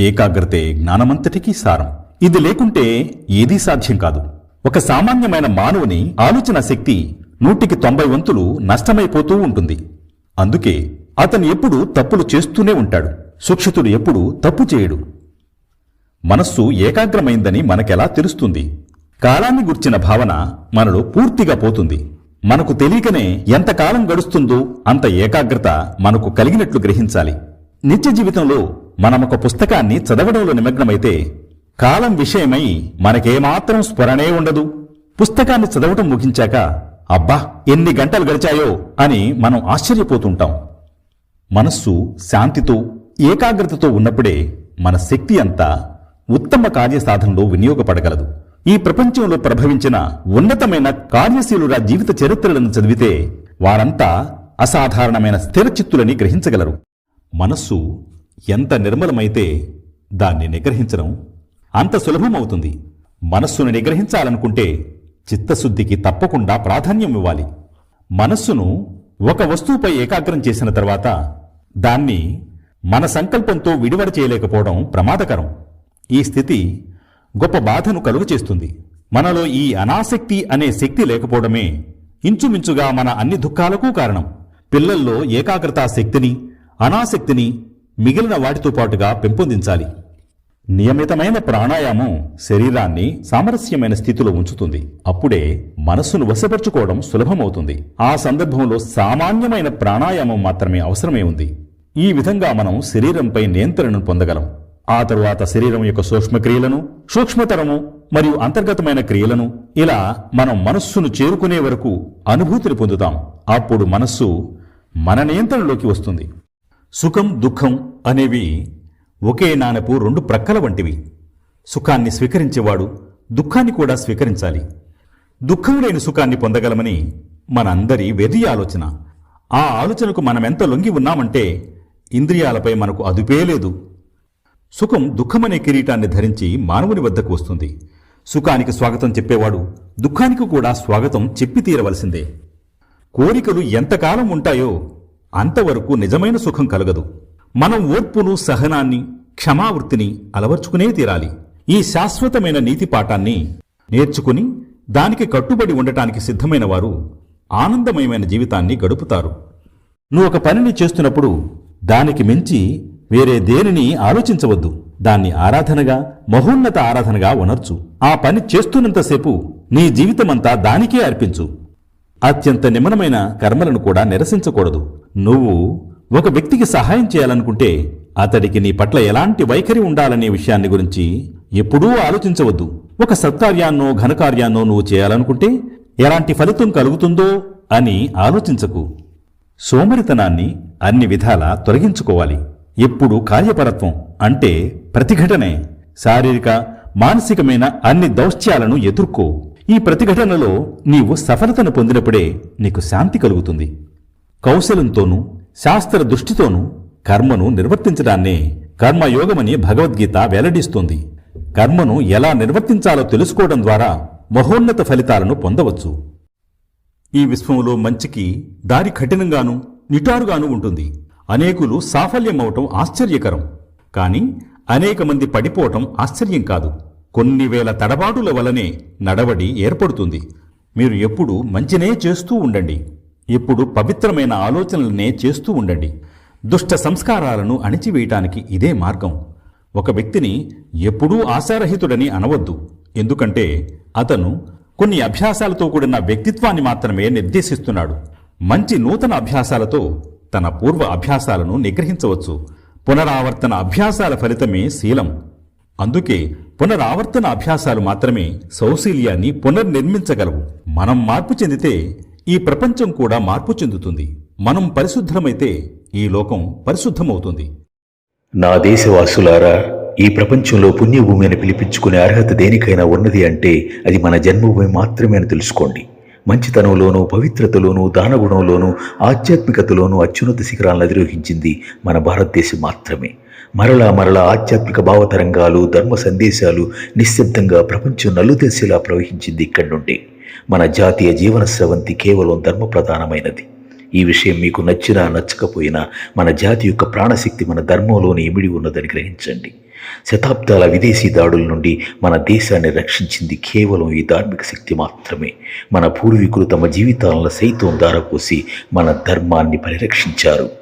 ఏకాగ్రతే జ్ఞానమంతటికీ సారం. ఇది లేకుంటే ఏదీ సాధ్యం కాదు. ఒక సామాన్యమైన మానవుని ఆలోచన శక్తి నూటికి తొంభై వంతులు నష్టమైపోతూ ఉంటుంది. అందుకే అతను ఎప్పుడు తప్పులు చేస్తూనే ఉంటాడు. సుక్షితుడు ఎప్పుడూ తప్పు చేయడు. మనస్సు ఏకాగ్రమైందని మనకెలా తెలుస్తుంది? కాలాన్ని గుర్చిన భావన మనలో పూర్తిగా పోతుంది. మనకు తెలియకనే ఎంతకాలం గడుస్తుందో అంత ఏకాగ్రత మనకు కలిగినట్లు గ్రహించాలి. నిత్య జీవితంలో మనమొక పుస్తకాన్ని చదవడంలో నిమగ్నమైతే కాలం విషయమై మనకేమాత్రం స్ఫురణే ఉండదు. పుస్తకాన్ని చదవటం ముగించాక అబ్బా ఎన్ని గంటలు గడిచాయో అని మనం ఆశ్చర్యపోతుంటాం. మనస్సు శాంతితో ఏకాగ్రతతో ఉన్నప్పుడే మన శక్తి అంతా ఉత్తమ కార్యసాధనలో వినియోగపడగలదు. ఈ ప్రపంచంలో ప్రభవించిన ఉన్నతమైన కార్యశీలుల జీవిత చరిత్రలను చదివితే వారంతా అసాధారణమైన స్థిరచిత్తులని గ్రహించగలరు. మనస్సు ఎంత నిర్మలమైతే దాన్ని నిగ్రహించడం అంత సులభమవుతుంది. మనస్సును నిగ్రహించాలనుకుంటే చిత్తశుద్ధికి తప్పకుండా ప్రాధాన్యం ఇవ్వాలి. మనస్సును ఒక వస్తువుపై ఏకాగ్రం చేసిన తర్వాత దాన్ని మన సంకల్పంతో విడివడ చేయలేకపోవడం ప్రమాదకరం. ఈ స్థితి గొప్ప బాధను కలుగు చేస్తుంది మనలో ఈ అనాసక్తి అనే శక్తి లేకపోవడమే ఇంచుమించుగా మన అన్ని దుఃఖాలకు కారణం. పిల్లల్లో ఏకాగ్రతా శక్తిని అనాసక్తిని మిగిలిన వాటితో పాటుగా పెంపొందించాలి. నియమితమైన ప్రాణాయామం శరీరాన్ని సామరస్యమైన స్థితిలో ఉంచుతుంది. అప్పుడే మనస్సును వశపరుచుకోవడం సులభమవుతుంది. ఆ సందర్భంలో సామాన్యమైన ప్రాణాయామం మాత్రమే అవసరమే ఉంది. ఈ విధంగా మనం శరీరంపై నియంత్రణను పొందగలం. ఆ తరువాత శరీరం యొక్క సూక్ష్మక్రియలను సూక్ష్మతరము మరియు అంతర్గతమైన క్రియలను ఇలా మనం మనస్సును చేరుకునే వరకు అనుభూతిని పొందుతాం. అప్పుడు మనస్సు మన నియంత్రణలోకి వస్తుంది. సుఖం దుఃఖం అనేవి ఒకే నాణపు రెండు ప్రక్కల వంటివి. సుఖాన్ని స్వీకరించేవాడు దుఃఖాన్ని కూడా స్వీకరించాలి. దుఃఖం లేని సుఖాన్ని పొందగలమని మనందరి వెర్రి ఆలోచన. ఆ ఆలోచనకు మనమెంత లొంగి ఉన్నామంటే ఇంద్రియాలపై మనకు అదుపే లేదు. సుఖం దుఃఖమనే కిరీటాన్ని ధరించి మానవుని వద్దకు వస్తుంది. సుఖానికి స్వాగతం చెప్పేవాడు దుఃఖానికి కూడా స్వాగతం చెప్పి తీరవలసిందే. కోరికలు ఎంతకాలం ఉంటాయో అంతవరకు నిజమైన సుఖం కలగదు. మనం ఓర్పును సహనాన్ని క్షమావృత్తిని అలవర్చుకునే తీరాలి. ఈ శాశ్వతమైన నీతి పాఠాన్ని నేర్చుకుని దానికి కట్టుబడి ఉండటానికి సిద్ధమైన వారు ఆనందమయమైన జీవితాన్ని గడుపుతారు. నువ్వు ఒక పనిని చేస్తున్నప్పుడు దానికి మించి వేరే దేనిని ఆలోచించవద్దు. దాన్ని ఆరాధనగా మహోన్నత ఆరాధనగా ఉనర్చు ఆ పని చేస్తున్నంతసేపు నీ జీవితమంతా దానికే అర్పించు. అత్యంత నిమనమైన కర్మలను కూడా నిరసించకూడదు. నువ్వు ఒక వ్యక్తికి సహాయం చేయాలనుకుంటే అతడికి నీ పట్ల ఎలాంటి వైఖరి ఉండాలనే విషయాన్ని గురించి ఎప్పుడూ ఆలోచించవద్దు. ఒక సత్కార్యాన్నో ఘనకార్యాన్నో నువ్వు చేయాలనుకుంటే ఎలాంటి ఫలితం కలుగుతుందో అని ఆలోచించకు. సోమరితనాన్ని అన్ని విధాలా తొలగించుకోవాలి. ఎప్పుడు కార్యపరత్వం అంటే ప్రతిఘటనే. శారీరక మానసికమైన అన్ని దౌశ్యాలను ఎదుర్కో. ఈ ప్రతిఘటనలో నీవు సఫలతను పొందినప్పుడే నీకు శాంతి కలుగుతుంది. కౌశలంతోనూ శాస్త్ర దృష్టితోనూ కర్మను నిర్వర్తించడాన్నే కర్మయోగమని భగవద్గీత వెల్లడిస్తోంది. కర్మను ఎలా నిర్వర్తించాలో తెలుసుకోవడం ద్వారా మహోన్నత ఫలితాలను పొందవచ్చు. ఈ విశ్వంలో మంచికి దారి కఠినంగాను నిటారుగాను ఉంటుంది. అనేకులు సాఫల్యమవటం ఆశ్చర్యకరం. కానీ అనేక మంది పడిపోవటం ఆశ్చర్యం కాదు. కొన్ని వేల తడబాటుల వలనే నడవడి ఏర్పడుతుంది. మీరు ఎప్పుడూ మంచినే చేస్తూ ఉండండి. ఇప్పుడు పవిత్రమైన ఆలోచనలనే చేస్తూ ఉండండి. దుష్ట సంస్కారాలను అణిచివేయటానికి ఇదే మార్గం. ఒక వ్యక్తిని ఎప్పుడూ ఆశారహితుడని అనవద్దు. ఎందుకంటే అతను కొన్ని అభ్యాసాలతో కూడిన వ్యక్తిత్వాన్ని మాత్రమే నిర్దేశిస్తున్నాడు. మంచి నూతన అభ్యాసాలతో తన పూర్వ అభ్యాసాలను నిగ్రహించవచ్చు. పునరావర్తన అభ్యాసాల ఫలితమే శీలం. అందుకే పునరావర్తన అభ్యాసాలు మాత్రమే సౌశీల్యాన్ని పునర్నిర్మించగలవు. మనం మార్పు చెందితే ఈ ప్రపంచం కూడా మార్పు చెందుతుంది. మనం పరిశుద్ధమైతే ఈ లోకం పరిశుద్ధమవుతుంది. నా దేశవాసులారా ఈ ప్రపంచంలో పుణ్యభూమి అని పిలిపించుకునే అర్హత దేనికైనా ఉన్నది అంటే అది మన జన్మభూమి మాత్రమే అని తెలుసుకోండి. మంచితనంలోనూ పవిత్రతలోనూ దానగుణంలోనూ ఆధ్యాత్మికతలోనూ అత్యున్నత శిఖరాలను అధిరోహించింది మన భారతదేశం మాత్రమే. మరలా మరలా ఆధ్యాత్మిక భావతరంగాలు ధర్మ సందేశాలు నిశ్శబ్దంగా ప్రపంచం నలుదేశలా ప్రవహించింది ఇక్కడి నుండి. మన జాతీయ జీవన స్రవంతి కేవలం ధర్మ ప్రధానమైనది ఈ విషయం మీకు నచ్చినా నచ్చకపోయినా మన జాతి యొక్క ప్రాణశక్తి మన ధర్మంలోనే ఇమిడి ఉన్నదని గ్రహించండి. శతాబ్దాల విదేశీ దాడుల నుండి మన దేశాన్ని రక్షించింది కేవలం ఈ ధార్మిక శక్తి మాత్రమే. మన పూర్వీకులు తమ జీవితాలను సైతం దారపోసి మన ధర్మాన్ని పరిరక్షించారు.